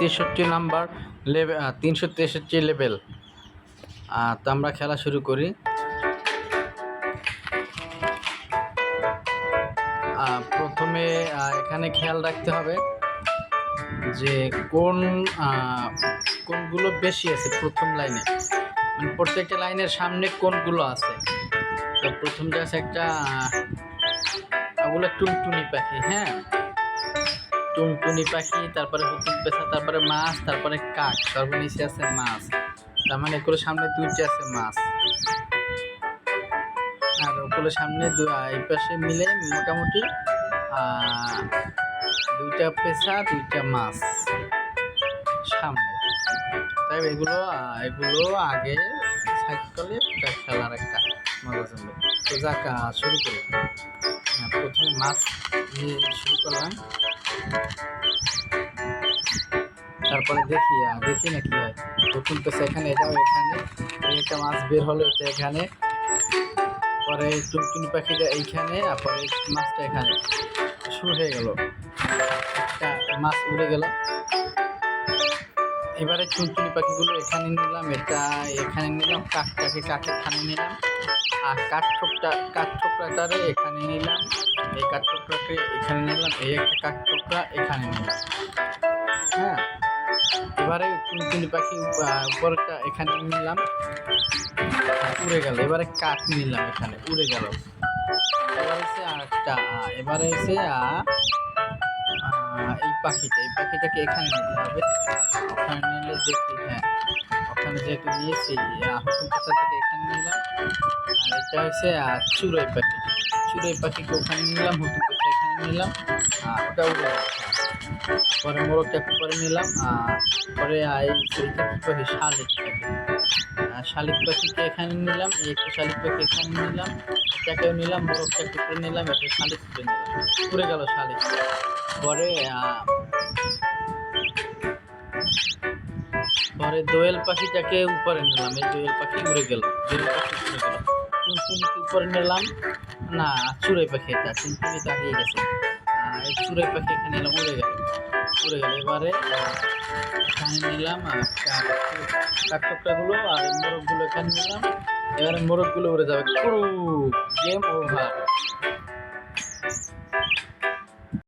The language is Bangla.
তেষট্টি নাম্বার লেভেল তিনশো তেষট্টি লেভেল। তো আমরা খেলা শুরু করি। প্রথমে এখানে খেয়াল রাখতে হবে যে কোন কোনগুলো বেশি আছে প্রথম লাইনে। মানে প্রত্যেকটা লাইনের সামনে কোনগুলো আছে। তো প্রথম যে আছে একটা ওগুলো টুনটুনি পাখি হ্যাঁ? টুনটুনি পাখি, তারপরে হুতুম পেশা তারপরে মাছ, তারপরে কাক। তারপরে নিচে আছে মাছ। তার মানে এগুলো সামনে দুইটা আছে মাছ। আর ওগুলো সামনে এই পাশে মিলে মোটামুটি দুইটা পেশা দুইটা মাছ সামনে। তাই এগুলো এগুলো আগে এটা খেলার একটা মজা চলবে তো যাক শুরু করি। প্রথমে মাছ দিয়ে শুরু করলাম। তারপরে দেখি দেখি না কি হয়। প্রথম পেশা এখানে এটাও এখানে। একটা মাছ বের হলো এটা এখানে। পরে টুনটুনি পাখিটা এইখানে, আর পরে মাছটা এখানে। শুরু হয়ে গেল। একটা মাছ উড়ে গেল। এবারে টুনটুনি পাখিগুলো এখানে নিলাম। এটা এখানে নিলাম। কাকটাকে কাকের খানে নিলাম। আর কাঠ ঠোকটা এখানে নিলাম। এই কাঠ ঠোকরাকে এখানে নিলাম, এই একটা কাঠ ঠোকরা এখানে নিলাম। হ্যাঁ? এবারে টুনটুনি পাখি উপরটা এখানে নিলাম। উড়ে গেল, এবারে কাঠ নিলাম এখানে, উড়ে গেল। এবার হচ্ছে আর একটা এবারে এসে এই পাখিটা, এই পাখিটাকে এখানে নিতে হবে। ওখানে নিলে দেখি হ্যাঁ ওখানে যেহেতু নিয়েছি থেকে এখানে নিলাম। হচ্ছে আহ, চুড়াই পাখি চুড়াই পাখিকে ওখানে নিলাম হুতুম কোথা এখানে নিলাম ওটা উড়ে পরে মোরগটাকে পরে নিলাম পরে এইটা কি পাখি? শালিক পাখি। শালিক পাখিকে এখানে নিলাম এই একটা শালিক পাখি এখানে নিলাম এটাকেও নিলাম মোরগটাকে উপরে নিলাম একটা শালিক করে নিলাম। উড়ে গেল শালিক। পরে পরে দোয়েল পাখিটাকে উপরে নিলাম এই দোয়েল পাখি উড়ে গেল দোয়েল পাখি উড়ে গেল। টুনটুনিকে উপরে নিলাম? না চুরাই পাখি এটা তো আগিয়ে গেছে। চুড়াই পাখি এখানে এলাম উড়ে গেল। উড়ে গেল। এবারে, এখানে নিলাম কাকটকটাগুলো আর মোরগগুলো এখানে নিলাম। এবারে মোরগগুলো উড়ে যাবে। Game over.